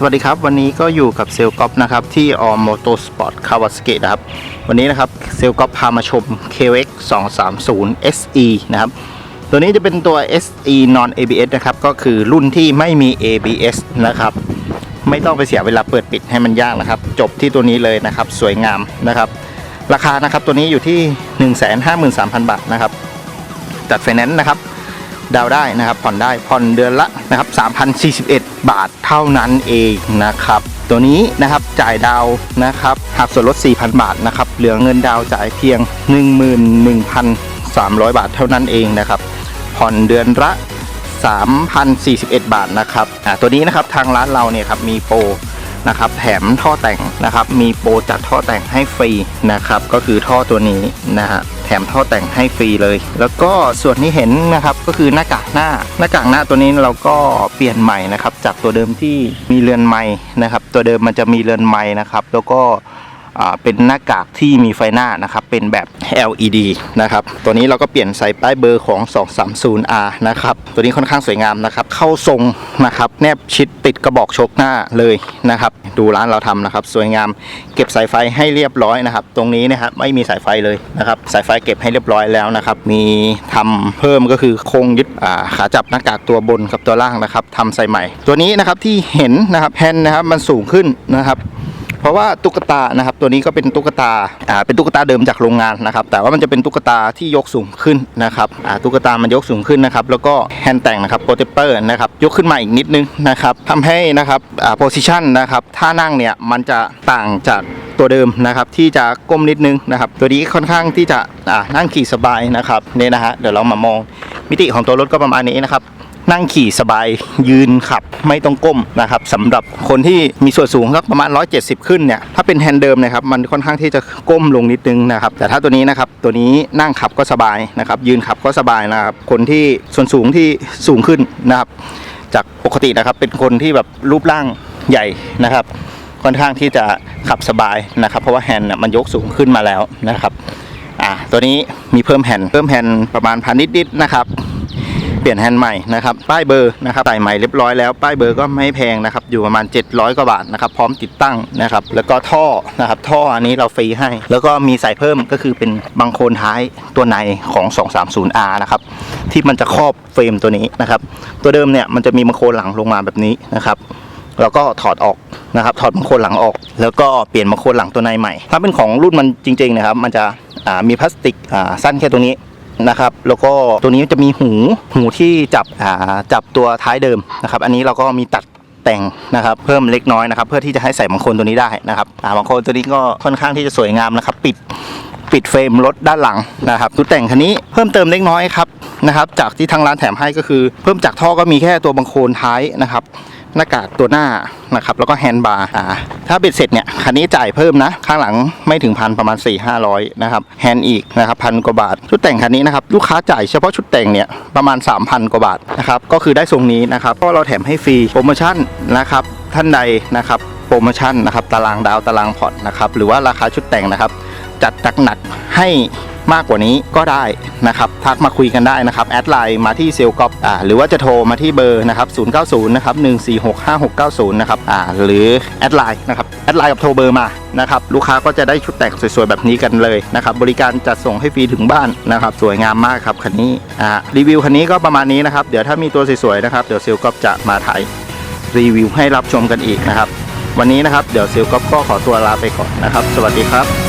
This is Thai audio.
สวัสดีครับ วันนี้ก็อยู่กับเซลก๊อฟนะครับ ที่ออมโมโตสปอร์ตคาวาสเกะนะครับ วันนี้นะครับเซลก๊อฟพามาชม KX 230 SE นะครับ ตัวนี้จะเป็นตัว SE non ABS นะครับ ก็คือรุ่นที่ไม่มี ABS นะครับ ไม่ต้องไปเสียเวลาเปิดปิดให้มันยากนะครับ จบที่ตัวนี้เลยนะครับ สวยงามนะครับ ราคานะครับตัวนี้อยู่ที่ 153,000 บาทนะครับจัดไฟแนนซ์นะครับ ดาวได้นะครับ ผ่อนได้ผ่อนเดือนละนะครับ3,041 บาทเท่านั้นเองนะครับ ตัวนี้นะครับจ่ายดาวนะครับหักส่วนลด 4,000 บาทนะครับเหลือเงินดาวจ่ายเพียง 11,300 บาทเท่านั้นเองนะครับผ่อนเดือนละ3,041 บาทนะครับอ่าตัวนี้นะครับทางร้านเราเนี่ยครับมีโปร นะครับแถมท่อแต่งนะครับมีโปรจัดท่อแต่งให้ฟรีนะครับก็คือท่อตัวนี้นะฮะแถมท่อแต่งให้ฟรีเลย แล้วก็ส่วนที่เห็นนะครับก็คือหน้ากากหน้า หน้ากากหน้าตัวนี้เราก็เปลี่ยนใหม่นะครับจากตัวเดิมที่มีเรือนไม้นะครับตัวเดิมมันจะมีเรือนไม้นะครับแล้วก็ เป็นหน้ากากที่มีไฟหน้านะครับ เป็นแบบ LED นะครับ ตัวนี้เราก็เปลี่ยนใส่ป้ายเบอร์ของ 230R นะครับ ตัวนี้ค่อนข้างสวยงามนะครับ เข้าทรงนะครับ แนบชิดติดกระบอกชกหน้าเลยนะครับ ดูร้านเราทำนะครับ สวยงาม เก็บสายไฟให้เรียบร้อยนะครับ ตรงนี้นะครับไม่มีสายไฟเลยนะครับ สายไฟเก็บให้เรียบร้อยแล้วนะครับ มีทำเพิ่มก็คือโครงยึดขาจับหน้ากากตัวบนกับตัวล่างนะครับทำใส่ใหม่ ตัวนี้นะครับที่เห็นนะครับแฮนนะครับมันสูงขึ้นนะครับ เพราะว่าตุ๊กตานะครับตัวนี้ก็เป็นตุ๊กตาอ่าเป็นตุ๊กตาเดิมจากโรงงานนะครับแต่ว่ามันจะเป็นตุ๊กตาที่ยกสูงขึ้นนะครับอ่าตุ๊กตามันยกสูงขึ้นนะครับแล้วก็แฮนด์แต่งนะครับโปรเทคเตอร์นะครับยกขึ้นมาอีกนิดนึงนะครับทำให้นะครับอ่าโพซิชันนะครับท่านั่งเนี่ยมันจะต่างจากตัวเดิมนะครับที่จะก้มนิดนึงนะครับตัวนี้ค่อนข้างที่จะอ่านั่งขี่สบายนะครับเนี่ยนะฮะเดี๋ยวเรามามองมิติของตัวรถก็ประมาณนี้นะครับ นั่งขี่สบายยืนขับไม่ต้องก้มนะครับสำหรับคนที่มีส่วนสูงสักประมาณ 170 ขึ้นเนี่ยถ้าเป็นแฮนด์เดิมนะครับมันค่อนข้างที่จะก้มลงนิดนึงนะครับแต่ถ้าตัวนี้นะครับตัวนี้นั่งขับก็สบายนะครับยืนขับก็สบายนะครับคนที่ส่วนสูงที่สูงขึ้นนะครับจากปกตินะครับเป็นคนที่แบบรูปร่างใหญ่นะครับ ค่อนข้างที่จะขับสบายนะครับ เพราะว่าแฮนด์น่ะมันยกสูงขึ้นมาแล้วนะครับอ่าตัวนี้มีเพิ่มแฮนด์เพิ่มแฮนด์ประมาณพันนิดๆนะครับ เปลี่ยนแฮนด์ใหม่นะครับป้ายเบอร์นะครับใส่ใหม่เรียบร้อยแล้วป้ายเบอร์ก็ไม่แพงนะครับอยู่ประมาณ 700 กว่าบาทนะครับพร้อมติดตั้งนะครับแล้วก็ท่อนะครับท่ออันนี้เราฟรีให้ แล้วก็มีใส่เพิ่มก็คือเป็นบังโคลนท้ายตัวในของ 230R นะครับที่มันจะครอบเฟรมตัวนี้นะครับตัวเดิมเนี่ยมันจะมีบังโคลนหลังลงมาแบบนี้นะครับแล้วก็ถอดออกนะครับถอดบังโคลนหลังออก แล้วก็เปลี่ยนบังโคลนหลังตัวในใหม่ ถ้าเป็นของรุ่นมันจริงๆนะครับมันจะมีพลาสติกอ่าสั้นแค่ตรงนี้ นะครับ แล้วก็ตัวนี้จะมีหูหูที่จับอ่าจับตัวท้ายเดิมนะครับ อันนี้เราก็มีตัดแต่งนะครับ เพิ่มเล็กน้อยนะครับ เพื่อที่จะให้ใส่บางโคนตัวนี้ได้นะครับอ่าบางโคนตัวนี้ก็ค่อนข้างที่จะสวยงามนะครับ ปิดปิดเฟรมรถด้านหลังนะครับตัวแต่งคันนี้เพิ่มเติมเล็กน้อยครับนะครับ จากที่ทางร้านแถมให้ก็คือ เพิ่มจากท่อก็มีแค่ตัวบางโคนท้ายนะครับ หน้ากากตัวหน้านะครับแล้วก็แฮนด์บาร์อ่าถ้าเบ็ดเสร็จเนี่ยคันนี้จ่ายเพิ่มนะ ข้างหลังไม่ถึงพันประมาณ 4 5 0 0นะครับแฮนด์อีกนะครับพันกว่าบาท ชุดแต่งคันนี้นะครับลูกค้าจ่ายเฉพาะชุดแต่งเนี่ยประมาณ 3,000 กว่าบาทนะครับก็คือได้ทรงนี้นะครับก็เราแถมให้ฟรีโปรโมชั่นนะครับท่านใดนะครับโปรโมชั่นนะครับตารางดาวตารางผ่อนนะครับหรือว่าราคาชุดแต่งนะครับจัดหนักๆให้ มากกว่านี้ก็ได้นะครับทักมาคุยกันได้นะครับแอดไลน์มาที่เซลกอปอ่าหรือว่าจะโทรมาที่เบอร์นะครับ090นะครับ1465690นะครับอ่าหรือแอดไลน์นะครับแอดไลน์กับโทรเบอร์มานะครับลูกค้าก็จะได้ชุดแต่งสวยๆแบบนี้กันเลยนะครับบริการจัดส่งให้ฟรีถึงบ้านนะครับสวยงามมากครับคันนี้อ่ารีวิวคันนี้ก็ประมาณนี้นะครับเดี๋ยวถ้ามีตัวสวยๆนะครับเดี๋ยวเซลกอปจะมาถ่ายรีวิวให้รับชมกันอีกนะครับวันนี้นะครับเดี๋ยวเซลกอปก็ขอตัวลาไปก่อนนะครับ สวัสดีครับ